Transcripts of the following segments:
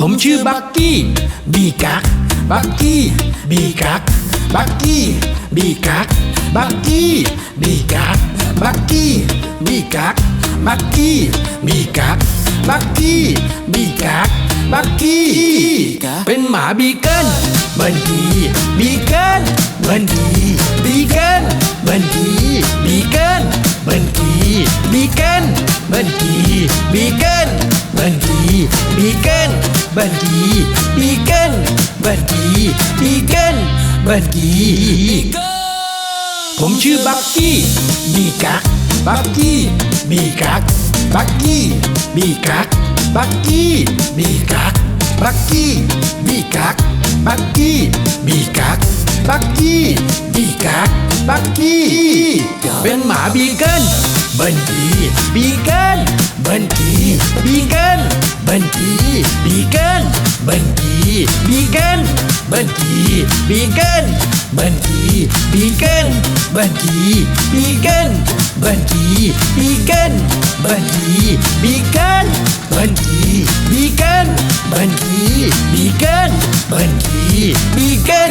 ผมชื่อบักกี้บีกักบักกี้บีกักบักกี้บีกักบักกี้บีกักบักกี้บีกักบักกี้บีกักบักกี้บีกักบักกี้เป็นหมาบีเกิลเบิร์นทีบีเกิลเบิร์นทีบีเกิลเบิร์นทีบีเกิลเบิร์นทีบีเกิลเบิร์นทีบีเกิลเบิร์นทีบีเกิลเบิร์นทีบีเกิลเบิร์นทีบีเกิลเบิร์นทีผมชื่อบักกี้บีกักบักกี้บีกักบักกี้บีกักบักกี้บีกักบักกี้บีกักบักกี้บีกักบักกี้บีกักบักกี้เป็นหมาบีเกิลเบิร์นทีบีเกิลเบิร์นทีบีเกิลเบิร์นที ลเบิร์นทีบีเกิลเบิร์นทีบีเกิลเบิร์นทีบีเกิลเบิร์นทีบีเกิลเบิร์นทีบีเกิลเบิร์นทีบีเกิลเบิร์นทีบีเกิลเบิร์นทีบีเกิลเบิร์นทีบีเกิล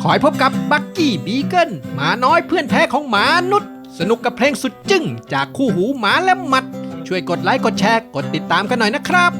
ขอให้พบกับบักกี้บีเกิลหมาน้อยเพื่อนแท้ของหมานุษย์สนุกกับเพลงสุดจึ้งจากคู่หูหมาและหมัด ช่วยกดไลค์กดแชร์ กดติดตามกันหน่อยนะครับ